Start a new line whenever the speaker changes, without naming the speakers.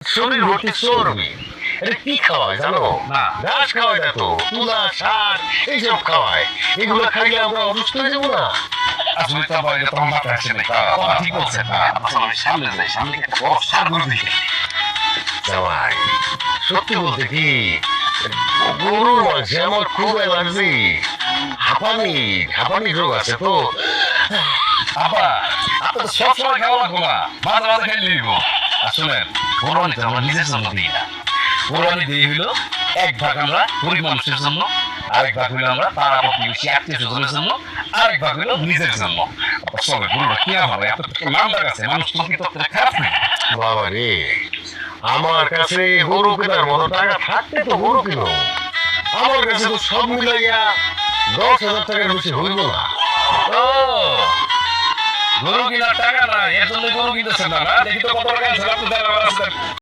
শরীর ভর্তি চর্বি এটা কি খাওয়ায় জানো
না।
ঘাস খাওয়ায় না তো তুলা সার এইসব খাওয়ায় এগুলো খাইলে আমরা অসুস্থ হয়ে যাব না
আসলে তো আবার এটা তোমার মাথায় আসে নাই ঠিক বলছেন আমি সামনে যাই সামনে গিয়ে একটা বড় সার গরু দেখি
জামাই সত্যি বলতে কি গরুর মাংসে আমার খুব অ্যালার্জি হাঁপানি হাঁপানি রোগ আছে তো
আপা আপনি তো সবসময় খাওয়া লাগবো না। মাঝে মাঝে খেলে নিব। আসলে কোরবানি তো আমরা নিজের জন্য দিই না। কোরবানি হইল এক ভাগ আমরা গরিব মানুষের জন্য আরেক ভাগ হইল আমরা পাড়া প্রতিবেশী আত্মীয় স্বজনের জন্য আরেক ভাগ হইল নিজের জন্য। চলে গরুটা কিনা ভালো এত নামটা আছে মানুষ কিন্তু খারাপ নেই
বাবা রে আমার কাছে গরু কেনার মতো টাকা থাকতে তো গরু কিনো। আমার কাছে তো সব মিলাইয়া দশ হাজার টাকার বেশি হইব না।
টাকা না এর জন্য গরু কিনতেছেন না। দেখি তো কত টাকা